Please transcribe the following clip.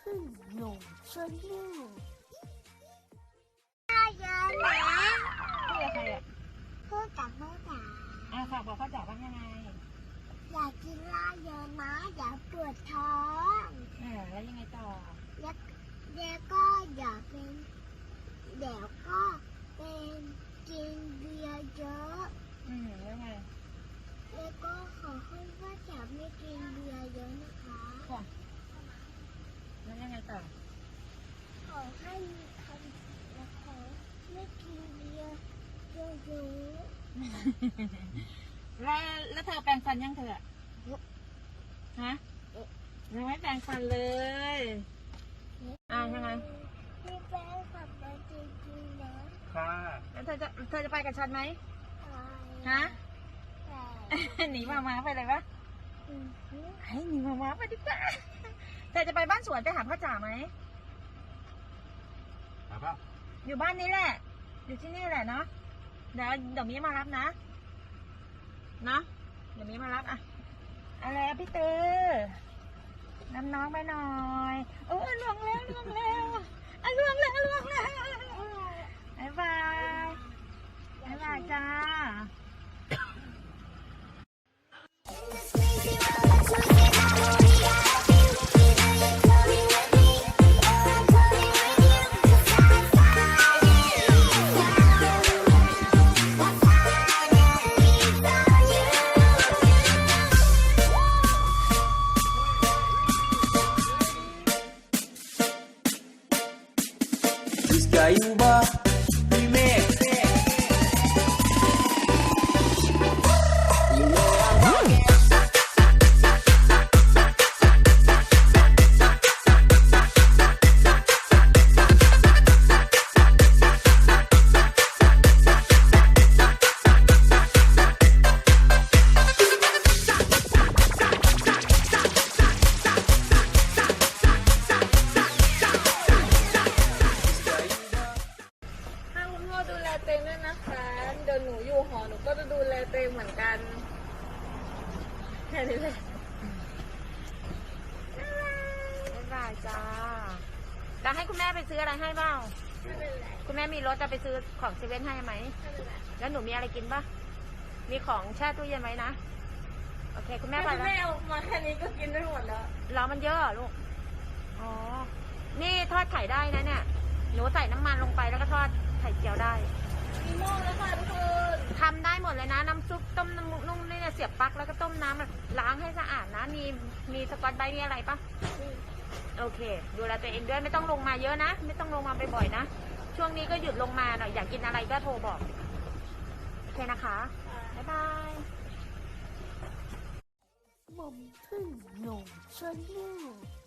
ขึ้นลงชนลูกพ่อเยอะนะพูดกับใครอะพูดกับแม่จ๋าอะฝากบอกพ่อจ๋าว่ายังไง อยากินลาเยอะนะอย่าปวดท้องอ่าแล้วยังไงต่อแล้วแล้วก็อย่เป็นเดี๋ยวก็เป็นกินเบียร์เยอะอืมแล้วไงแล้ก็ขอให้พ่อจ๋าไม่กินเบียร์เยอะนะคะ แล้วยังไงต่อขอให้มีคำนะคะไม่กินเบียร์เยอะๆแล้วแล้วเธอแปรงฟันยังเธออะฮะยังไม่แปรงฟันเลยอ่ายังไงพี่แป้งขับมาจริงๆนะค่ะแล้วเธอจะเธอจะไปกับฉันไหมไปฮะ แต่ หนีมามาไปเลยปะอืม ไอ้หนีมามาไปดีกว่า เธอจะไปบ้านสวนไปหาพ่อจ๋าไหมถามป่ะอยู่บ้านนี้แหละ อยู่ที่นี่แหละเนาะ เดี๋ยวเดี๋ยวมีมารับนะเนาะเดี๋ยวมีมารับอะอะไรอะพี่ตือนำน้องไปหน่อย โอ้ยล่วงแล้วล่วงแล้วอะล่วงแล้วล่วงแล้วบ๊ายบาย Gaimba หนูอยู่หอหนูก็จะดูแลเต็งเหมือนกันแค่นี้เลยบ๊ายบายจ้าแล้วให้คุณแม่ไปซื้ออะไรให้เปล่าไม่เป็นไรคุณแม่มีรถจะไปซื้อของเซเว่นให้ไหม ไม่เป็นไรแล้วหนูมีอะไรกินปะมีของแช่ตู้เย็นไว้นะ โอเค คุณแม่ถ้าไปคุณแล้ว แม่เอามาแค่นี้ก็กินได้หมดแล้วเรามันเยอะเหรอลูก อ๋อ นี่ทอดไข่ได้นะเนี่ย หนูใส่น้ำมันลงไปแล้วก็ทอดไข่เจียวได้ มีหม้อแล้วค่ะทุกคน ทำได้หมดเลยนะ น้ำซุปต้มน้ำ นุ่มนี่เนี่ยเสียบปลั๊กแล้วก็ต้มน้ำแบบล้างให้สะอาดนะ มีมีสกอตไบรท์มีอะไรปะโอเค ดูแลตัวเองด้วยไม่ต้องลงมาเยอะนะ ไม่ต้องลงมาบ่อยๆนะ ช่วงนี้ก็หยุดลงมาหน่อยอยากกินอะไรก็โทรบอก โอเคนะคะ บ๊ายบายหม่อมพึ่งหนุ่มชวนลูก